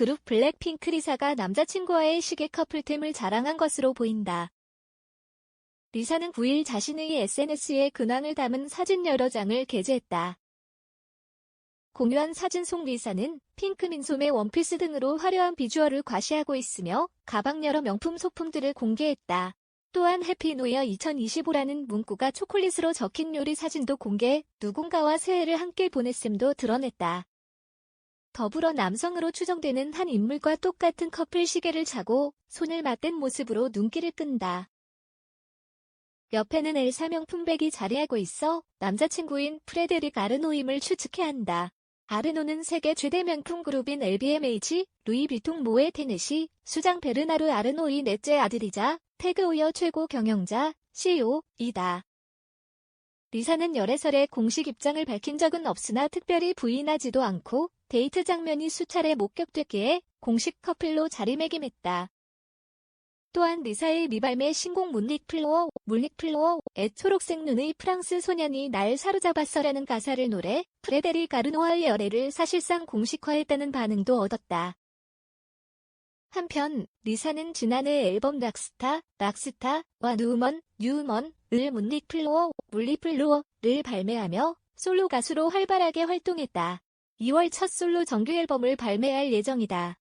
그룹 블랙핑크 리사가 남자친구와의 시계 커플템을 자랑한 것으로 보인다. 리사는 9일 자신의 SNS에 근황을 담은 사진 여러 장을 게재했다. 공유한 사진 속 리사는 핑크 민소매 원피스 등으로 화려한 비주얼을 과시하고 있으며 가방 여러 명품 소품들을 공개했다. 또한 해피 노이어 2025라는 문구가 초콜릿으로 적힌 요리 사진도 공개, 누군가와 새해를 함께 보냈음도 드러냈다. 더불어 남성으로 추정되는 한 인물과 똑같은 커플 시계를 차고 손을 맞댄 모습으로 눈길을 끈다. 옆에는 엘사 명품백이 자리하고 있어 남자친구인 프레데릭 아르노임을 추측해야 한다. 아르노는 세계 최대 명품 그룹인 LVMH, 루이비통 모에 테넷이 수장 베르나르 아르노이 넷째 아들이자 태그오여 최고 경영자, CEO이다. 리사는 열애설에 공식 입장을 밝힌 적은 없으나 특별히 부인하지도 않고 데이트 장면이 수차례 목격됐기에 공식 커플로 자리매김했다. 또한 리사의 리발매 신곡 문릭 플로어, 물릭 플로어의 초록색 눈의 프랑스 소년이 날 사로잡았어라는 가사를 노래 프레데리 가르노와의 열애를 사실상 공식화했다는 반응도 얻었다. 한편 리사는 지난해 앨범 락스타, 락스타와 누먼, 뉴먼을 문릭 플로어, 물릭 플로어를 발매하며 솔로 가수로 활발하게 활동했다. 2월 첫 솔로 정규 앨범을 발매할 예정이다.